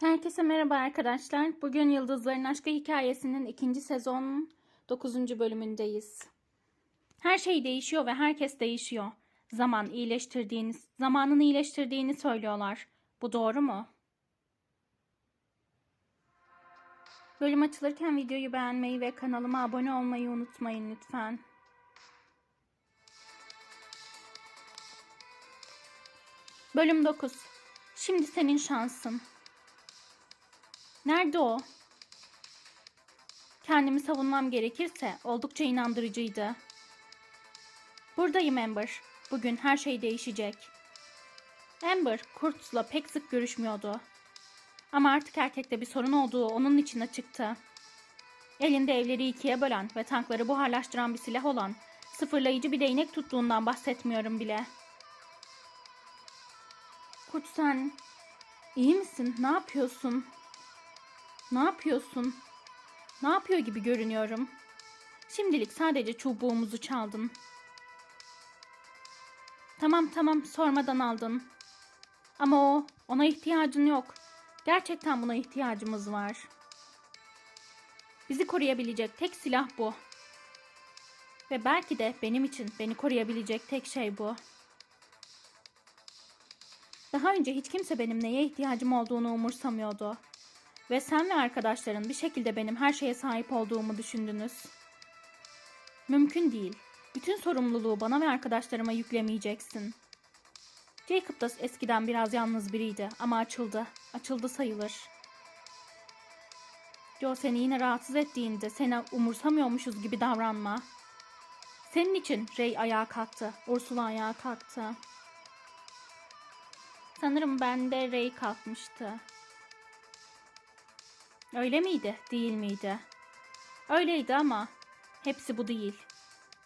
Herkese merhaba arkadaşlar. Bugün Yıldızların Aşkı hikayesinin ikinci sezon 9. bölümündeyiz. Her şey değişiyor ve herkes değişiyor. Zaman iyileştirdiğini, zamanın iyileştirdiğini söylüyorlar. Bu doğru mu? Bölüm açılırken videoyu beğenmeyi ve kanalıma abone olmayı unutmayın lütfen. Bölüm 9. Şimdi senin şansın. Nerede o? Kendimi savunmam gerekirse oldukça inandırıcıydı. Buradayım Amber. Bugün her şey değişecek. Amber, Kurtz'la pek sık görüşmüyordu. Ama artık erkekte bir sorun olduğu onun için açıktı. Elinde evleri ikiye bölen ve tankları buharlaştıran bir silah olan, sıfırlayıcı bir değnek tuttuğundan bahsetmiyorum bile. Kurt sen iyi misin? Ne yapıyorsun? Ne yapıyorsun? Ne yapıyor gibi görünüyorum. Şimdilik sadece çubuğumuzu çaldın. Tamam tamam sormadan aldın. Ama o, ona ihtiyacın yok. Gerçekten buna ihtiyacımız var. Bizi koruyabilecek tek silah bu. Ve belki de benim için beni koruyabilecek tek şey bu. Daha önce hiç kimse benim neye ihtiyacım olduğunu umursamıyordu. Ve sen ve arkadaşların bir şekilde benim her şeye sahip olduğumu düşündünüz. Mümkün değil. Bütün sorumluluğu bana ve arkadaşlarıma yüklemeyeceksin. Jacob da eskiden biraz yalnız biriydi ama açıldı. Açıldı sayılır. Joe seni yine rahatsız ettiğinde seni umursamıyormuşuz gibi davranma. Senin için Ray ayağa kalktı. Ursula ayağa kalktı. Sanırım bende Ray kalkmıştı. Öyle miydi, değil miydi? Öyleydi ama hepsi bu değil.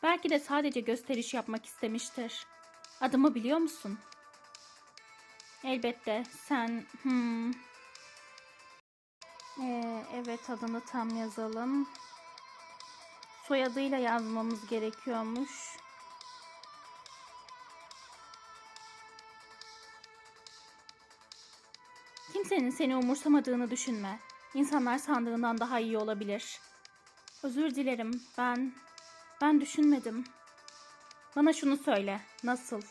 Belki de sadece gösteriş yapmak istemiştir. Adımı biliyor musun? Elbette sen... Hmm. Ee, evet adını tam yazalım. Soyadıyla yazmamız gerekiyormuş. Kimsenin seni umursamadığını düşünme. İnsanlar sandığından daha iyi olabilir. Özür dilerim. Ben ben düşünmedim. Bana şunu söyle. Nasıl?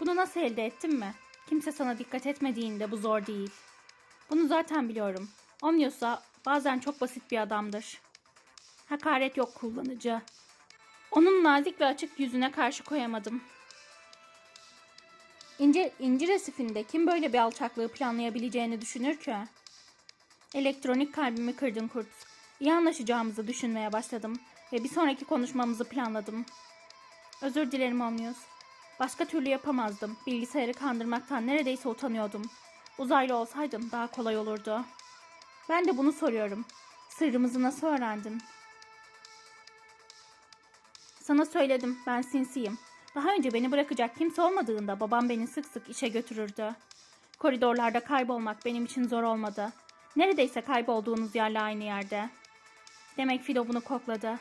Bunu nasıl elde ettin mi? Kimse sana dikkat etmediğinde bu zor değil. Bunu zaten biliyorum. Omnius'a bazen çok basit bir adamdır. Hakaret yok kullanıcı. Onun nazik ve açık yüzüne karşı koyamadım. İnce, inci resifinde kim böyle bir alçaklığı planlayabileceğini düşünür ki? Elektronik kalbimi kırdın kurt. İyi anlaşacağımızı düşünmeye başladım ve bir sonraki konuşmamızı planladım. Özür dilerim Omnius. Başka türlü yapamazdım. Bilgisayarı kandırmaktan neredeyse utanıyordum. Uzaylı olsaydım daha kolay olurdu. Ben de bunu soruyorum. Sırrımızı nasıl öğrendin? Sana söyledim, ben sinsiyim. Daha önce beni bırakacak kimse olmadığında babam beni sık sık işe götürürdü. Koridorlarda kaybolmak benim için zor olmadı. Neredeyse kaybolduğunuz yerle aynı yerde. Demek Filo bunu kokladı.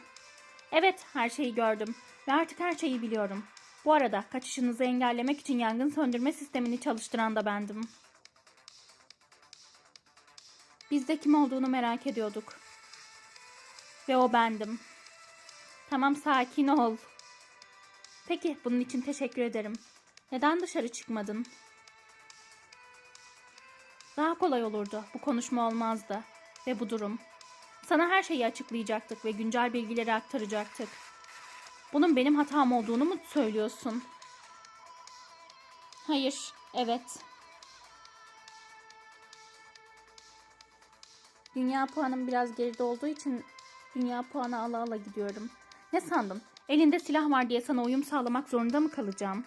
Evet, her şeyi gördüm ve artık her şeyi biliyorum. Bu arada kaçışınızı engellemek için yangın söndürme sistemini çalıştıran da bendim. Biz de kim olduğunu merak ediyorduk. Ve o bendim. Tamam sakin ol. Peki bunun için teşekkür ederim. Neden dışarı çıkmadın? Daha kolay olurdu. Bu konuşma olmazdı. Ve bu durum. Sana her şeyi açıklayacaktık ve güncel bilgileri aktaracaktık. Bunun benim hatam olduğunu mu söylüyorsun? Hayır, evet. Dünya puanım biraz geride olduğu için dünya puanı ala ala gidiyorum. Ne sandın? Elinde silah var diye sana uyum sağlamak zorunda mı kalacağım?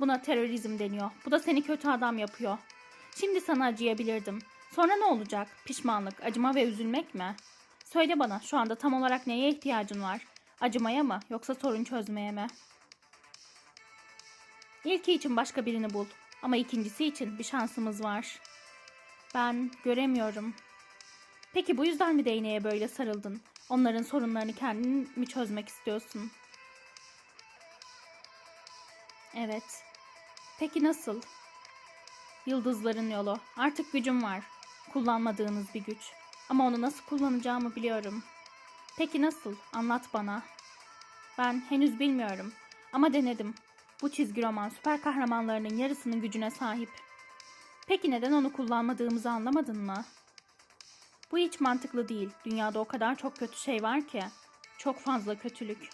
Buna terörizm deniyor. Bu da seni kötü adam yapıyor. Şimdi sana acıyabilirdim. Sonra ne olacak? Pişmanlık, acıma ve üzülmek mi? Söyle bana şu anda tam olarak neye ihtiyacın var? Acımaya mı yoksa sorun çözmeye mi? İlki için başka birini bul. Ama ikincisi için bir şansımız var. Ben göremiyorum. Peki bu yüzden mi değneğe böyle sarıldın? Onların sorunlarını kendin mi çözmek istiyorsun? Evet. Peki nasıl? Yıldızların yolu. Artık gücüm var. Kullanmadığınız bir güç. Ama onu nasıl kullanacağımı biliyorum. Peki nasıl? Anlat bana. Ben henüz bilmiyorum. Ama denedim. Bu çizgi roman süper kahramanlarının yarısının gücüne sahip. Peki neden onu kullanmadığımızı anlamadın mı? Bu hiç mantıklı değil. Dünyada o kadar çok kötü şey var ki. Çok fazla kötülük.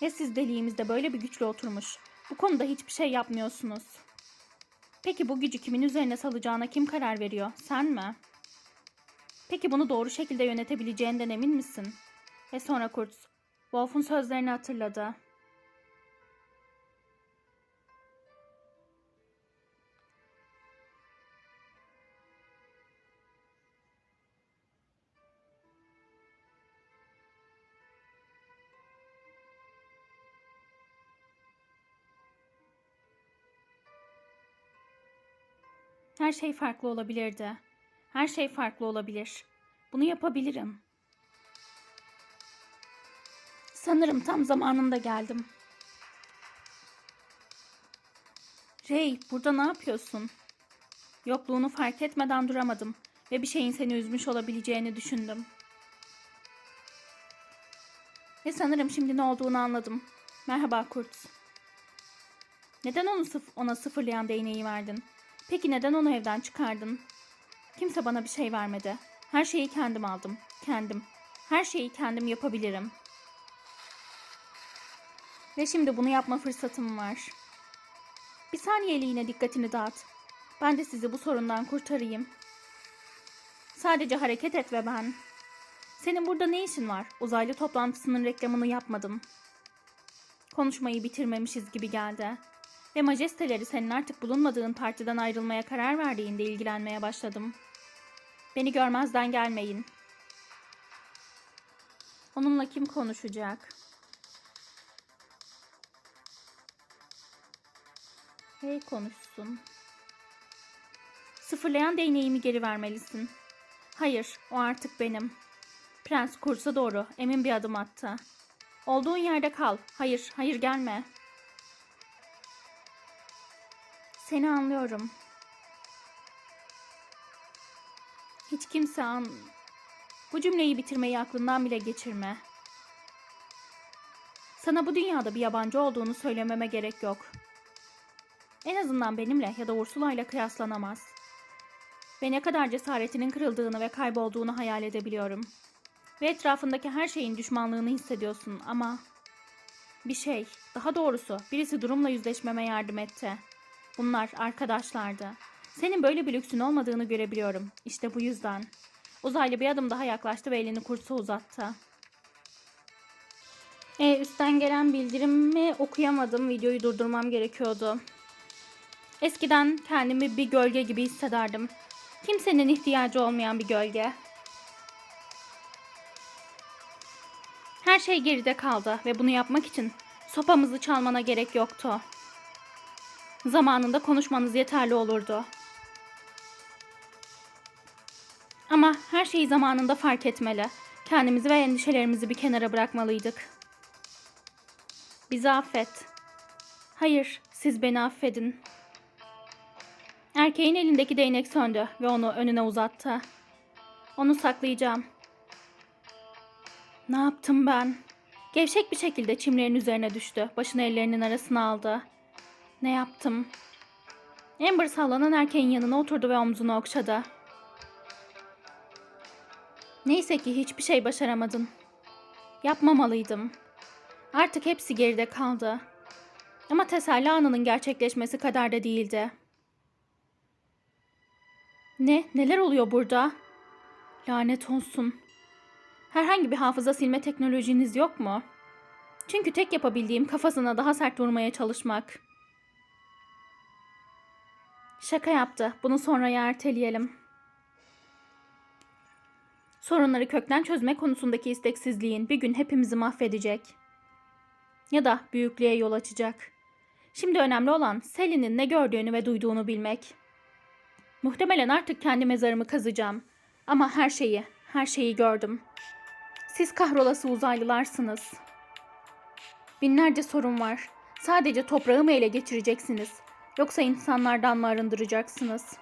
Ya siz deliğimizde böyle bir güçlü oturmuş. Bu konuda hiçbir şey yapmıyorsunuz. Peki bu gücü kimin üzerine salacağına kim karar veriyor? Sen mi? Peki bunu doğru şekilde yönetebileceğinden emin misin? Ve sonra Kurt, Wolf'un sözlerini hatırladı. Her şey farklı olabilirdi. Her şey farklı olabilir. Bunu yapabilirim. Sanırım tam zamanında geldim. Ray, burada ne yapıyorsun? Yokluğunu fark etmeden duramadım ve bir şeyin seni üzmüş olabileceğini düşündüm. Ve sanırım şimdi ne olduğunu anladım. Merhaba Kurt. Neden onu sıf ona sıfırlayan değneği verdin? Peki neden onu evden çıkardın? Kimse bana bir şey vermedi. Her şeyi kendim aldım. Kendim. Her şeyi kendim yapabilirim. Ve şimdi bunu yapma fırsatım var. Bir saniyeliğine dikkatini dağıt. Ben de sizi bu sorundan kurtarayım. Sadece hareket et ve ben. Senin burada ne işin var? Uzaylı toplantısının reklamını yapmadım. Konuşmayı bitirmemişiz gibi geldi. Ve majesteleri senin artık bulunmadığın partiden ayrılmaya karar verdiğinde ilgilenmeye başladım. Beni görmezden gelmeyin. Onunla kim konuşacak? Hey konuşsun. Sıfırlayan değneğimi geri vermelisin. Hayır, o artık benim. Prens kursa doğru emin bir adım attı. Olduğun yerde kal. Hayır, hayır gelme. Seni anlıyorum. Hiç kimse an... Bu cümleyi bitirmeyi aklından bile geçirme. Sana bu dünyada bir yabancı olduğunu söylememe gerek yok. En azından benimle ya da Ursula ile kıyaslanamaz. Ve ne kadar cesaretinin kırıldığını ve kaybolduğunu hayal edebiliyorum. Ve etrafındaki her şeyin düşmanlığını hissediyorsun ama... Bir şey, daha doğrusu birisi durumla yüzleşmeme yardım etti. Bunlar arkadaşlardı. Senin böyle bir lüksün olmadığını görebiliyorum. İşte bu yüzden. Uzaylı bir adım daha yaklaştı ve elini kursa uzattı. E, üstten gelen bildirimi okuyamadım. Videoyu durdurmam gerekiyordu. Eskiden kendimi bir gölge gibi hissederdim. Kimsenin ihtiyacı olmayan bir gölge. Her şey geride kaldı ve bunu yapmak için sopamızı çalmana gerek yoktu. Zamanında konuşmanız yeterli olurdu. Ama her şeyi zamanında fark etmeli. Kendimizi ve endişelerimizi bir kenara bırakmalıydık. Bizi affet. Hayır, siz beni affedin. Erkeğin elindeki değnek söndü ve onu önüne uzattı. Onu saklayacağım. Ne yaptım ben? Gevşek bir şekilde çimlerin üzerine düştü. Başını ellerinin arasına aldı. Ne yaptım? Amber sallanan erkeğin yanına oturdu ve omzunu okşadı. Neyse ki hiçbir şey başaramadın. Yapmamalıydım. Artık hepsi geride kaldı. Ama teselli anının gerçekleşmesi kadar da değildi. Ne? Neler oluyor burada? Lanet olsun. Herhangi bir hafıza silme teknolojiniz yok mu? Çünkü tek yapabildiğim kafasına daha sert vurmaya çalışmak. Şaka yaptı. Bunu sonraya erteleyelim. Sorunları kökten çözme konusundaki isteksizliğin bir gün hepimizi mahvedecek. Ya da büyüklüğe yol açacak. Şimdi önemli olan Sally'nin ne gördüğünü ve duyduğunu bilmek. Muhtemelen artık kendi mezarımı kazacağım. Ama her şeyi, her şeyi gördüm. Siz kahrolası uzaylılarsınız. Binlerce sorun var. Sadece toprağı mı ele geçireceksiniz? Yoksa insanlardan mı arındıracaksınız?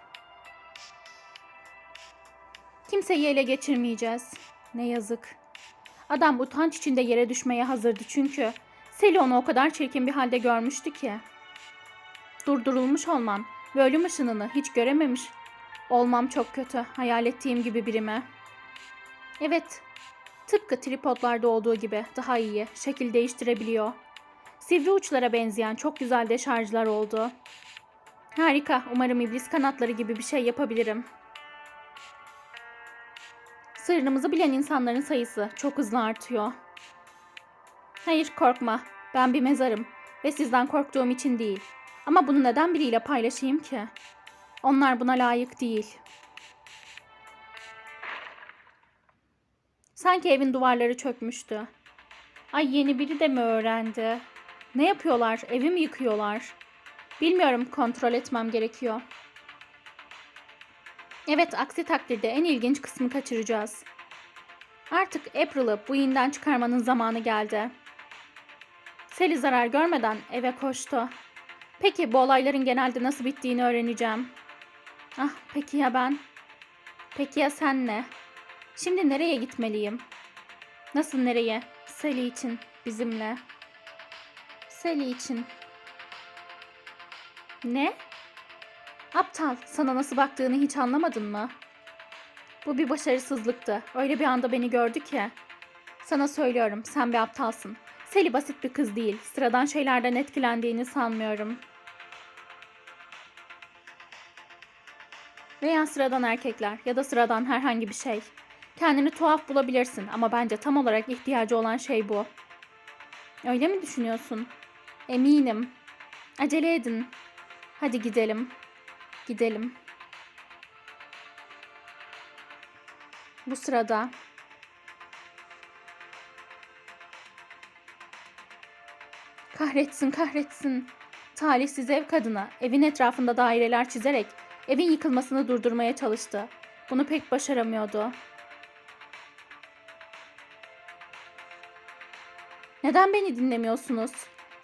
Kimseyi ele geçirmeyeceğiz. Ne yazık. Adam utanç içinde yere düşmeye hazırdı çünkü Seli onu o kadar çirkin bir halde görmüştü ki. Durdurulmuş olmam ve ölüm ışınını hiç görememiş. Olmam çok kötü, hayal ettiğim gibi birime. Evet, tıpkı tripodlarda olduğu gibi daha iyi, şekil değiştirebiliyor. Sivri uçlara benzeyen çok güzel deşarjlar oldu. Harika, umarım iblis kanatları gibi bir şey yapabilirim. Sırrımızı bilen insanların sayısı çok hızlı artıyor. Hayır korkma. Ben bir mezarım ve sizden korktuğum için değil. Ama bunu neden biriyle paylaşayım ki? Onlar buna layık değil. Sanki evin duvarları çökmüştü. Ay yeni biri de mi öğrendi? Ne yapıyorlar? Evi mi yıkıyorlar? Bilmiyorum, kontrol etmem gerekiyor. Evet, aksi takdirde en ilginç kısmı kaçıracağız. Artık April'ı bu inden çıkarmanın zamanı geldi. Sally zarar görmeden eve koştu. Peki bu olayların genelde nasıl bittiğini öğreneceğim. Ah peki ya ben? Peki ya sen ne? Şimdi nereye gitmeliyim? Nasıl nereye? Sally için bizimle. Sally için. Ne? Aptal, sana nasıl baktığını hiç anlamadın mı? Bu bir başarısızlıktı. Öyle bir anda beni gördü ki. Sana söylüyorum, sen bir aptalsın. Sally basit bir kız değil. Sıradan şeylerden etkilendiğini sanmıyorum. Veya sıradan erkekler ya da sıradan herhangi bir şey. Kendini tuhaf bulabilirsin ama bence tam olarak ihtiyacı olan şey bu. Öyle mi düşünüyorsun? Eminim. Acele edin. Hadi gidelim. Gidelim. Bu sırada Kahretsin kahretsin. Talihsiz ev kadını evin etrafında daireler çizerek evin yıkılmasını durdurmaya çalıştı. Bunu pek başaramıyordu. Neden beni dinlemiyorsunuz?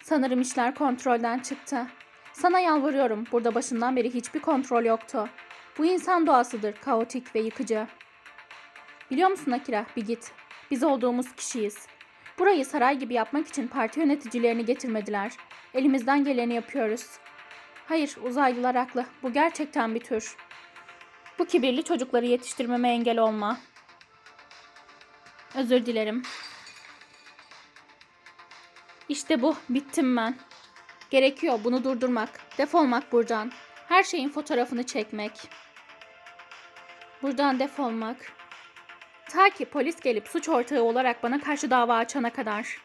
Sanırım işler kontrolden çıktı. Sana yalvarıyorum. Burada başından beri hiçbir kontrol yoktu. Bu insan doğasıdır, kaotik ve yıkıcı. Biliyor musun Akira? Bir git. Biz olduğumuz kişiyiz. Burayı saray gibi yapmak için parti yöneticilerini getirmediler. Elimizden geleni yapıyoruz. Hayır, uzaylılar haklı. Bu gerçekten bir tür. Bu kibirli çocukları yetiştirmeme engel olma. Özür dilerim. İşte bu. Bittim ben. Gerekiyor bunu durdurmak. Defolmak buradan. Her şeyin fotoğrafını çekmek. Buradan defolmak. Ta ki polis gelip suç ortağı olarak bana karşı dava açana kadar.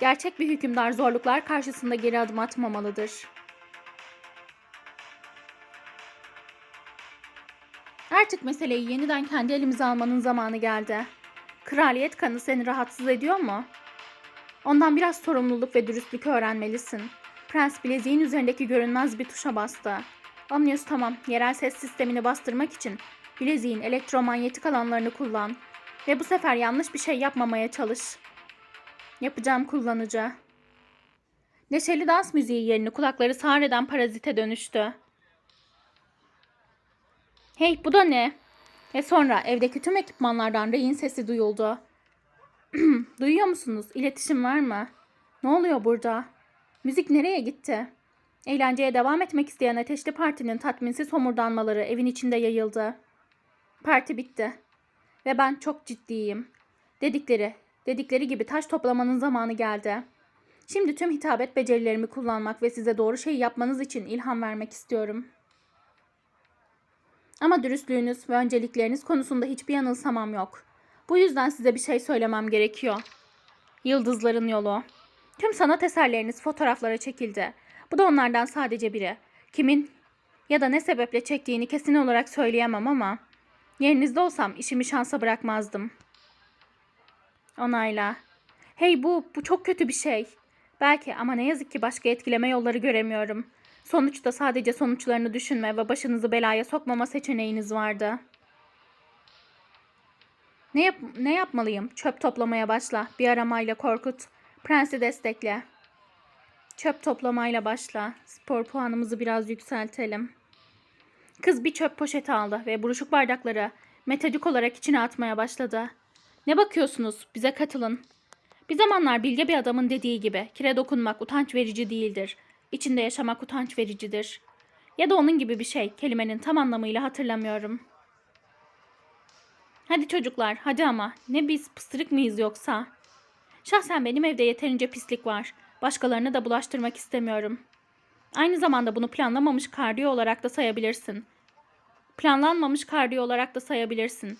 Gerçek bir hükümdar zorluklar karşısında geri adım atmamalıdır. Artık meseleyi yeniden kendi elimize almanın zamanı geldi. Kraliyet kanı seni rahatsız ediyor mu? Ondan biraz sorumluluk ve dürüstlük öğrenmelisin. Prens bileziğin üzerindeki görünmez bir tuşa bastı. Anlıyoruz tamam. Yerel ses sistemini bastırmak için bileziğin elektromanyetik alanlarını kullan. Ve bu sefer yanlış bir şey yapmamaya çalış. Yapacağım kullanıcı. Neşeli dans müziği yerini kulakları sağır eden parazite dönüştü. Hey bu da ne? Ve sonra evdeki tüm ekipmanlardan reyin sesi duyuldu. Duyuyor musunuz? İletişim var mı? Ne oluyor burada? Müzik nereye gitti? Eğlenceye devam etmek isteyen ateşli partinin tatminsiz homurdanmaları evin içinde yayıldı. Parti bitti. Ve ben çok ciddiyim. Dedikleri, dedikleri gibi taş toplamanın zamanı geldi. Şimdi tüm hitabet becerilerimi kullanmak ve size doğru şeyi yapmanız için ilham vermek istiyorum. Ama dürüstlüğünüz ve öncelikleriniz konusunda hiçbir yanılsamam yok. Bu yüzden size bir şey söylemem gerekiyor. Yıldızların yolu. Tüm sanat eserleriniz fotoğraflara çekildi. Bu da onlardan sadece biri. Kimin ya da ne sebeple çektiğini kesin olarak söyleyemem ama yerinizde olsam işimi şansa bırakmazdım. Onayla. Hey bu, bu çok kötü bir şey. Belki ama ne yazık ki başka etkileme yolları göremiyorum. Sonuçta sadece sonuçlarını düşünme ve başınızı belaya sokmama seçeneğiniz vardı. Ne, yap ne yapmalıyım? Çöp toplamaya başla. Bir aramayla korkut. Prensi destekle. Çöp toplamayla başla. Spor puanımızı biraz yükseltelim. Kız bir çöp poşeti aldı ve buruşuk bardakları metodik olarak içine atmaya başladı. Ne bakıyorsunuz? Bize katılın. Bir zamanlar bilge bir adamın dediği gibi kire dokunmak utanç verici değildir. İçinde yaşamak utanç vericidir. Ya da onun gibi bir şey. Kelimenin tam anlamıyla hatırlamıyorum. Hadi çocuklar, hadi ama. Ne biz pısırık mıyız yoksa? Şahsen benim evde yeterince pislik var. Başkalarını da bulaştırmak istemiyorum. Aynı zamanda bunu planlamamış kardiyo olarak da sayabilirsin. Planlanmamış kardiyo olarak da sayabilirsin.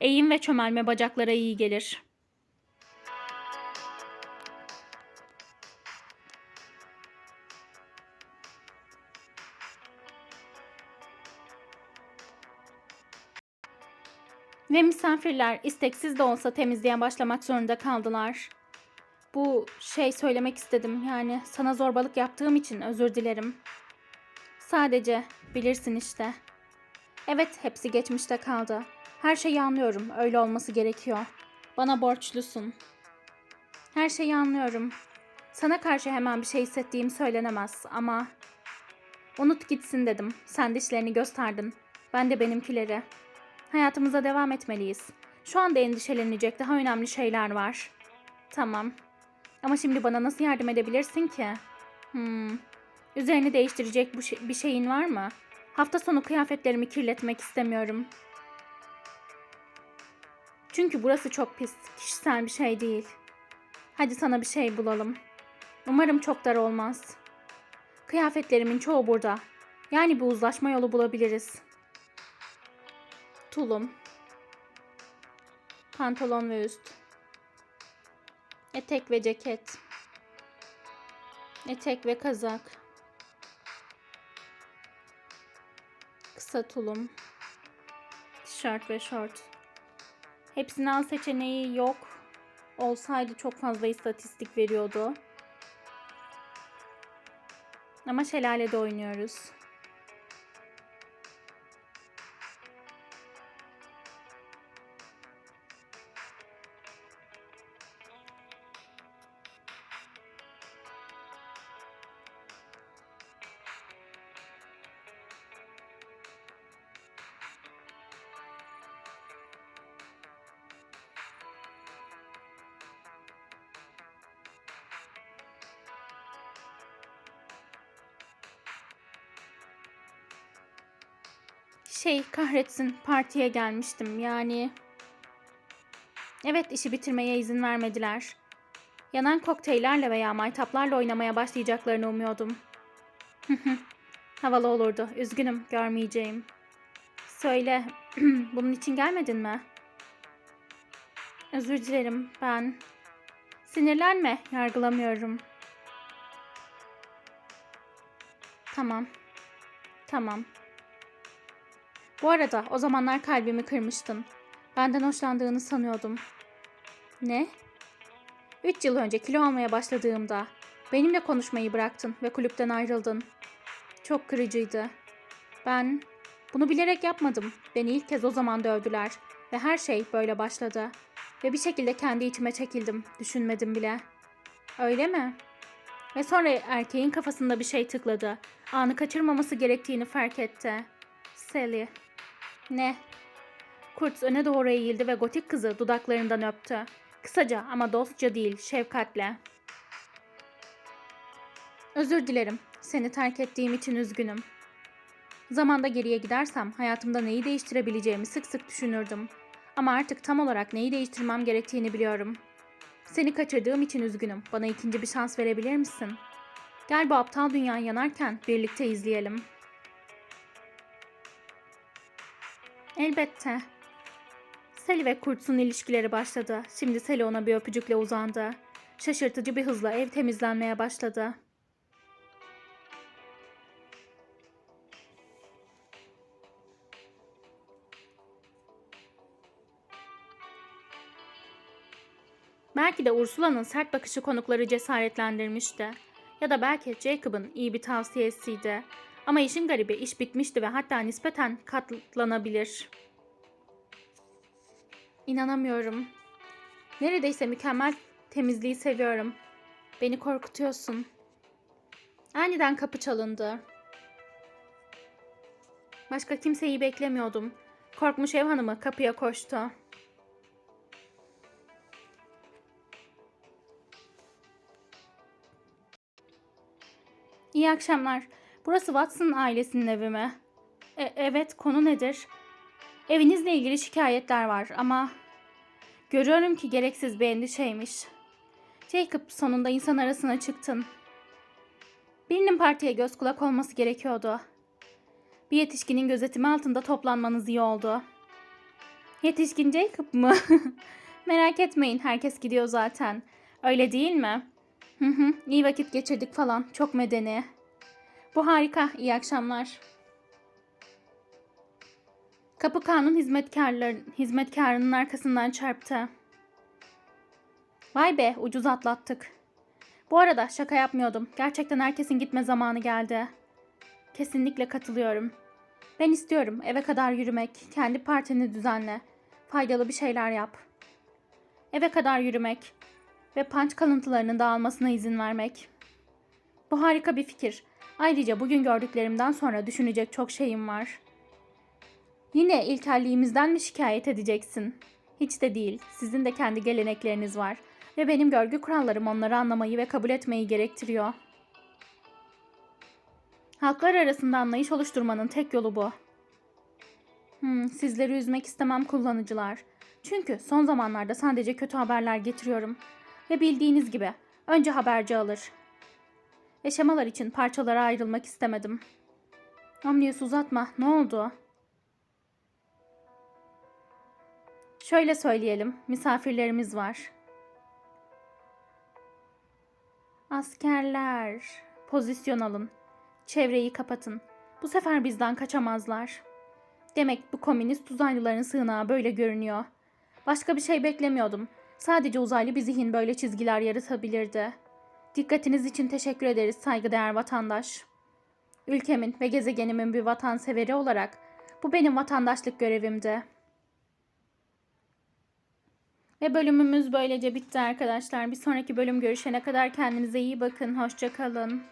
Eğim ve çömelme bacaklara iyi gelir. Ve misafirler isteksiz de olsa temizliğe başlamak zorunda kaldılar. Bu şey söylemek istedim yani sana zorbalık yaptığım için özür dilerim. Sadece bilirsin işte. Evet hepsi geçmişte kaldı. Her şeyi anlıyorum öyle olması gerekiyor. Bana borçlusun. Her şeyi anlıyorum. Sana karşı hemen bir şey hissettiğim söylenemez ama... Unut gitsin dedim. Sen dişlerini gösterdin. Ben de benimkileri. Hayatımıza devam etmeliyiz. Şu anda endişelenecek daha önemli şeyler var. Tamam. Ama şimdi bana nasıl yardım edebilirsin ki? Hmm. Üzerini değiştirecek şey- bir şeyin var mı? Hafta sonu kıyafetlerimi kirletmek istemiyorum. Çünkü burası çok pis. Kişisel bir şey değil. Hadi sana bir şey bulalım. Umarım çok dar olmaz. Kıyafetlerimin çoğu burada. Yani bir uzlaşma yolu bulabiliriz. Tulum. Pantolon ve üst. Etek ve ceket. Etek ve kazak. Kısa tulum. Tişört ve şort. Hepsini al seçeneği yok. Olsaydı çok fazla istatistik veriyordu. Ama şelalede oynuyoruz. Şey kahretsin partiye gelmiştim yani. Evet işi bitirmeye izin vermediler. Yanan kokteyllerle veya maytaplarla oynamaya başlayacaklarını umuyordum. Havalı olurdu. Üzgünüm görmeyeceğim. Söyle bunun için gelmedin mi? Özür dilerim ben. Sinirlenme yargılamıyorum. Tamam. Tamam. Bu arada o zamanlar kalbimi kırmıştın. Benden hoşlandığını sanıyordum. Ne? Üç yıl önce kilo almaya başladığımda benimle konuşmayı bıraktın ve kulüpten ayrıldın. Çok kırıcıydı. Ben bunu bilerek yapmadım. Beni ilk kez o zaman dövdüler ve her şey böyle başladı. Ve bir şekilde kendi içime çekildim. Düşünmedim bile. Öyle mi? Ve sonra erkeğin kafasında bir şey tıkladı. Anı kaçırmaması gerektiğini fark etti. Sally. Ne? Kurtz öne doğru eğildi ve gotik kızı dudaklarından öptü. Kısaca ama dostça değil, şefkatle. Özür dilerim. Seni terk ettiğim için üzgünüm. Zamanda geriye gidersem hayatımda neyi değiştirebileceğimi sık sık düşünürdüm. Ama artık tam olarak neyi değiştirmem gerektiğini biliyorum. Seni kaçırdığım için üzgünüm. Bana ikinci bir şans verebilir misin? Gel bu aptal dünya yanarken birlikte izleyelim. Elbette. Sally ve Kurtz'un ilişkileri başladı. Şimdi Sally ona bir öpücükle uzandı. Şaşırtıcı bir hızla ev temizlenmeye başladı. Belki de Ursula'nın sert bakışı konukları cesaretlendirmişti. Ya da belki Jacob'ın iyi bir tavsiyesiydi. Ama işin garibi iş bitmişti ve hatta nispeten katlanabilir. İnanamıyorum. Neredeyse mükemmel temizliği seviyorum. Beni korkutuyorsun. Aniden kapı çalındı. Başka kimseyi beklemiyordum. Korkmuş ev hanımı kapıya koştu. İyi akşamlar. Burası Watson ailesinin evi mi? E- evet, konu nedir? Evinizle ilgili şikayetler var ama görüyorum ki gereksiz bir endişeymiş. Jacob sonunda insan arasına çıktın. Birinin partiye göz kulak olması gerekiyordu. Bir yetişkinin gözetimi altında toplanmanız iyi oldu. Yetişkin Jacob mı? Merak etmeyin herkes gidiyor zaten. Öyle değil mi? Hı hı iyi vakit geçirdik falan. Çok medeni. Bu harika. İyi akşamlar. Kapı kanun hizmetkarının arkasından çarptı. Vay be ucuz atlattık. Bu arada şaka yapmıyordum. Gerçekten herkesin gitme zamanı geldi. Kesinlikle katılıyorum. Ben istiyorum eve kadar yürümek, kendi partini düzenle, faydalı bir şeyler yap. Eve kadar yürümek ve punch kalıntılarının dağılmasına izin vermek. Bu harika bir fikir. Ayrıca bugün gördüklerimden sonra düşünecek çok şeyim var. Yine ilkelliğimizden mi şikayet edeceksin? Hiç de değil. Sizin de kendi gelenekleriniz var ve benim görgü kurallarım onları anlamayı ve kabul etmeyi gerektiriyor. Halklar arasında anlayış oluşturmanın tek yolu bu. Hmm, sizleri üzmek istemem kullanıcılar. Çünkü son zamanlarda sadece kötü haberler getiriyorum. Ve bildiğiniz gibi önce haberci alır. Eşemalar için parçalara ayrılmak istemedim. Omnius uzatma. Ne oldu? Şöyle söyleyelim. Misafirlerimiz var. Askerler. Pozisyon alın. Çevreyi kapatın. Bu sefer bizden kaçamazlar. Demek bu komünist uzaylıların sığınağı böyle görünüyor. Başka bir şey beklemiyordum. Sadece uzaylı bir zihin böyle çizgiler yaratabilirdi. Dikkatiniz için teşekkür ederiz saygıdeğer vatandaş. Ülkemin ve gezegenimin bir vatanseveri olarak bu benim vatandaşlık görevimdi. Ve bölümümüz böylece bitti arkadaşlar. Bir sonraki bölüm görüşene kadar kendinize iyi bakın. Hoşça kalın.